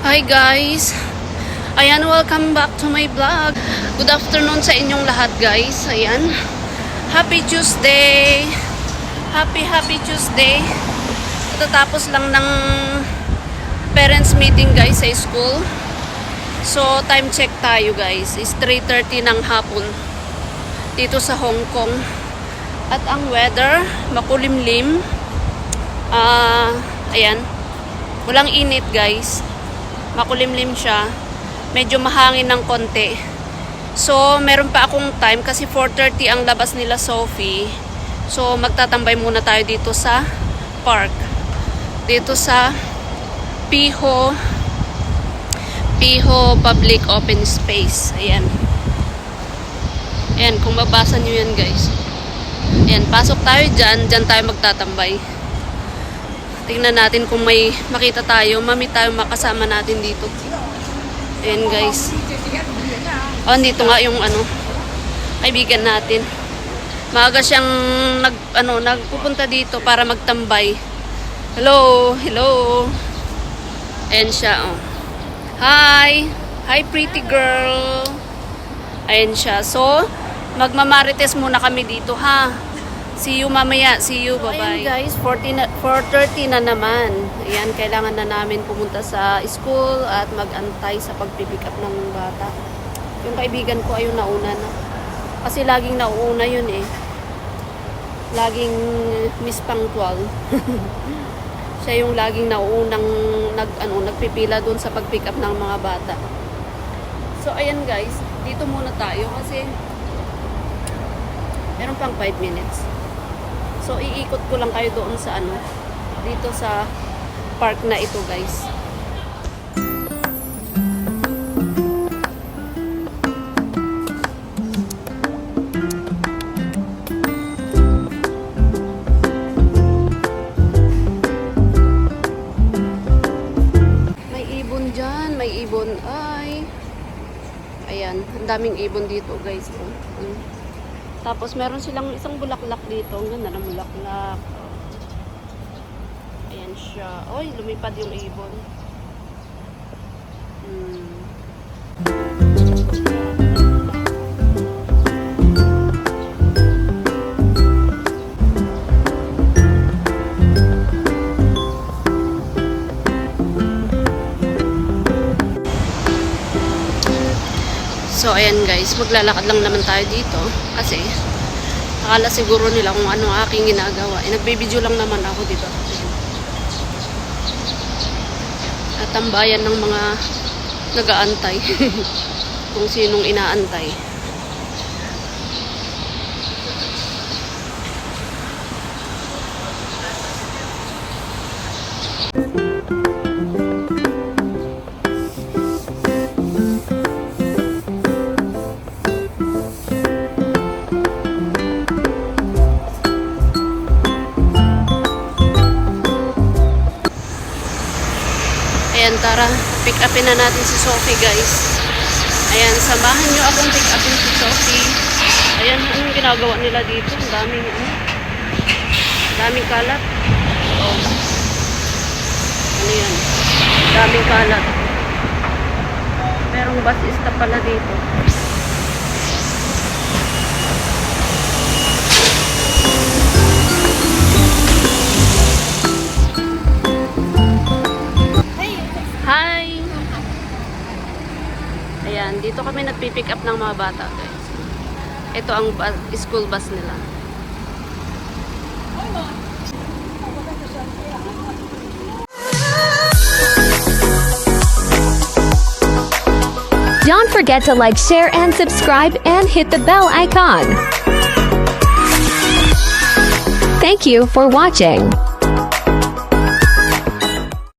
Hi guys! Ayan, welcome back to my vlog. Good afternoon sa inyong lahat guys. Ayan. Happy Tuesday! Happy, happy Tuesday! Tatapos lang ng parents meeting guys sa school. So, time check tayo guys. Is 3.30 ng hapon dito sa Hong Kong. At ang weather, makulimlim. Ah, ayan. Walang init guys. Makulimlim siya. Medyo mahangin ng konti. So, meron pa akong time kasi 4.30 ang labas nila Sophie. So, magtatambay muna tayo dito sa park. Dito sa Piho Piho Public Open Space. Ayan. Ayan, kung mabasa nyo yan guys. Ayan, pasok tayo dyan. Dyan tayo magtatambay. Tingnan natin kung may makita tayo. Mami tayo makasama natin dito. Ayan guys. Oh, dito nga yung ano, kaibigan natin. Maaga siyang nag, ano, nagpupunta dito para magtambay. Hello, hello. Ayan siya, oh. Hi! Hi, pretty girl. Ayan siya. So, magmamarites muna kami dito, ha? See you mamaya. See you. Bye-bye. Ayan guys, 14 na, 4.30 na naman. Ayan, kailangan na namin pumunta sa school at mag-antay sa pagpipick up ng bata. Yung kaibigan ko ayun nauna na. Kasi laging nauuna yun eh. Laging miss punctual. Siya yung laging nauunang nag, ano, nagpipila doon sa pag-pick up ng mga bata. So, ayan guys. Dito muna tayo kasi meron pang 5 minutes. So, iikot ko lang kayo doon sa ano, dito sa park na ito, guys. May ibon dyan, may ibon. Ay. Ayan, ang daming ibon dito, guys. Oh. Mm. Tapos meron silang isang bulaklak dito. Ang ganda ng bulaklak. Ayan siya. Oy, lumipad yung ibon. So, ayan guys, maglalakad lang naman tayo dito. Kasi, akala siguro nila kung ano aking ginagawa. Eh, nagbibideo lang naman ako, di ba? At tambayan ng mga nag-aantay. kung sinong inaantay. Ayan, tara. Pick upin na natin si Sophie, guys. Ayan, samahan nyo akong pick upin si Sophie. Ayan, anong ginagawa nila dito? Ang daming, ano? Daming kalat. Oh. Ano yan? Daming kalat. Merong bus stop pala dito. Dito kami nagpipick up ng mga bata, guys. Ito ang school bus nila. Don't forget to like, share, and subscribe, and hit the bell icon. Thank you for watching.